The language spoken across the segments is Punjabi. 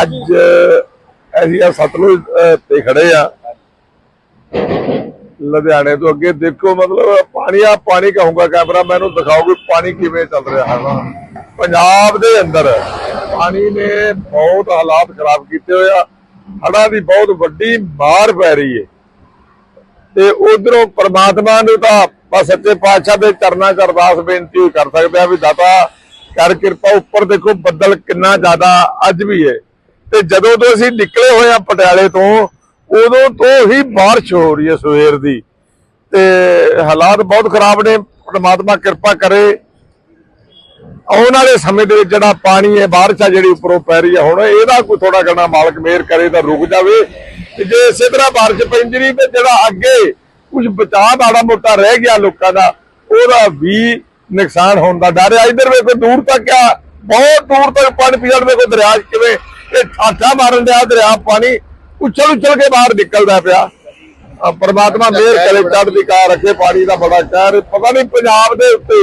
ਅੱਜ ਅਸੀਂ ਆ ਸਤਲੁਜ ਤੇ ਖੜੇ ਆ। ਲੁਧਿਆਣੇ ਤੋਂ ਅੱਗੇ ਦੇਖੋ, ਮਤਲਬ ਪਾਣੀ ਆ ਪਾਣੀ ਕਹੂੰਗਾ ਕੈਮਰਾ, ਮੈਨੂੰ ਦਿਖਾਓ ਕਿ ਪਾਣੀ ਕਿਵੇਂ ਚੱਲ ਰਿਹਾ ਹੈ ਪੰਜਾਬ ਦੇ ਅੰਦਰ ਪਾਣੀ ਨੇ ਬਹੁਤ ਹਾਲਾਤ ਖਰਾਬ ਕੀਤੇ ਹੋਏ ਆ। ਹੜ੍ਹਾਂ ਦੀ ਬਹੁਤ ਵੱਡੀ ਮਾਰ ਪੈ ਰਹੀ ਹੈ ਤੇ ਉਧਰੋਂ ਪ੍ਰਮਾਤਮਾ ਨੂੰ ਤਾਂ ਬਸ ਸੱਚੇ ਪਾਤਸ਼ਾਹ ਦੇ ਚਰਨਾਂ 'ਚ ਅਰਦਾਸ ਬੇਨਤੀ ਕਰ ਸਕਦੇ ਆ ਵੀ ਦਾਤਾ, ਕਰ ਕਿਰਪਾ ਉੱਪਰ ਦੇਖੋ, ਬੱਦਲ ਕਿੰਨਾ ਜ਼ਿਆਦਾ ਅੱਜ ਵੀ ਹੈ ਤੇ ਜਦੋਂ ਤੋਂ ਅਸੀਂ ਨਿਕਲੇ ਹੋਏ ਆ ਪਟਿਆਲੇ ਤੋਂ, ਉਦੋਂ ਤੋਂ ਹੀ ਬਾਰਿਸ਼ ਹੋ ਰਹੀ ਹੈ ਸਵੇਰ ਦੀ। ਤੇ ਹਾਲਾਤ ਬਹੁਤ ਖਰਾਬ ਨੇ, ਪਰਮਾਤਮਾ ਕਿਰਪਾ ਕਰੇ। ਆਉਣ ਵਾਲੇ ਸਮੇਂ ਦੇ ਵਿੱਚ ਜਿਹੜਾ ਪਾਣੀ ਹੈ, ਬਾਰਿਸ਼ ਆ ਜਿਹੜੀ ਉੱਪਰੋਂ ਪੈ ਰਹੀ ਹੈ, ਹੁਣ ਇਹਦਾ ਕੋਈ ਥੋੜਾ ਘਣਾ ਮਾਲਕ ਮਿਹਰ ਕਰੇ ਤਾਂ ਰੁਕ ਜਾਵੇ। ਤੇ ਜੇ ਇਸੇ ਤਰ੍ਹਾਂ ਬਾਰਿਸ਼ ਪੈਂਦੀ ਰਹੀ, ਤੇ ਜਿਹੜਾ ਅੱਗੇ ਕੁਝ ਬਚਾਅ ਮਾੜਾ ਮੋਟਾ ਰਹਿ ਗਿਆ ਲੋਕਾਂ ਦਾ, ਉਹਦਾ ਵੀ ਨੁਕਸਾਨ ਹੋਣ ਦਾ ਡਰ ਹੈ। ਇਧਰ ਵੇਖੋ, ਦੂਰ ਤੱਕ ਆ, ਬਹੁਤ ਦੂਰ ਤੱਕ ਪਾਣੀ ਪੀੜ ਵੇਖੋ, ਦਰਿਆ ਕਿਵੇਂ ਇਹ ਠਾਠਾ ਮਾਰਨ ਡਿਆ ਦਰਿਆ ਪਾਣੀ ਉਛਲ ਉਛਲ ਕੇ ਬਾਹਰ ਨਿਕਲਦਾ ਪਿਆ। ਪਰਮਾਤਮਾ ਮਿਹਰ ਕਰੇ, ਚੜ੍ਹਦੀ ਕਲਾ ਰੱਖੇ, ਪਾਣੀ ਦਾ ਬੜਾ ਕਹਿਰ। ਪਤਾ ਨਹੀਂ ਪੰਜਾਬ ਦੇ ਉੱਤੇ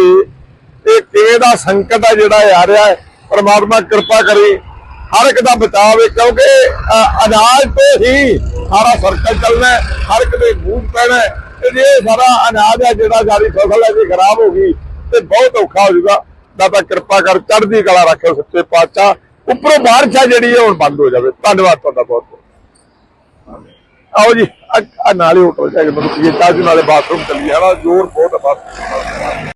ਇਹ ਕਿਵੇਂ ਦਾ ਸੰਕਟ ਆ ਜਿਹੜਾ ਆ ਰਿਹਾ ਹੈ। ਪਰਮਾਤਮਾ ਕਿਰਪਾ ਕਰੇ, ਹਰ ਇੱਕ ਦਾ ਬਚਾਅ ਕਿਉਂਕਿ ਅਨਾਜ ਤੋਂ ਹੀ ਸਾਰਾ ਸਰਕਲ ਚੱਲਣਾ ਹਰ ਇੱਕ ਦੇ ਮੂੰਹ ਪੈਣਾ ਤੇ ਜੇ ਸਾਰਾ ਅਨਾਜ ਹੈ ਜਿਹੜਾ ਸਾਰੀ ਫਸਲ ਹੈ ਜੇ ਖਰਾਬ ਹੋ ਗਈ, ਤੇ ਬਹੁਤ ਔਖਾ ਹੋ ਜਾਊਗਾ। ਦਾਤਾ ਕਿਰਪਾ ਕਰ, ਚੜ੍ਹਦੀ ਕਲਾ ਰੱਖੇ, ਸੱਚੇ ਪਾਤਸ਼ਾਹ। ਉੱਪਰੋਂ ਬਾਰਿਸ਼ ਆ ਜਿਹੜੀ ਹੈ ਹੁਣ ਬੰਦ ਹੋ ਜਾਵੇ। ਧੰਨਵਾਦ ਤੁਹਾਡਾ ਬਹੁਤ ਬਹੁਤ। ਆਓ ਜੀ, ਆ ਨਾਲੇ ਹੋਟਲ ਜਾ ਕੇ ਮਤਲਬ ਇਹ ਚਾਹ ਨਾਲੇ ਬਾਥਰੂਮ ਚੱਲੀ ਜਾਣਾ ਜ਼ੋਰ ਬਹੁਤ ਹੈ ਬਸ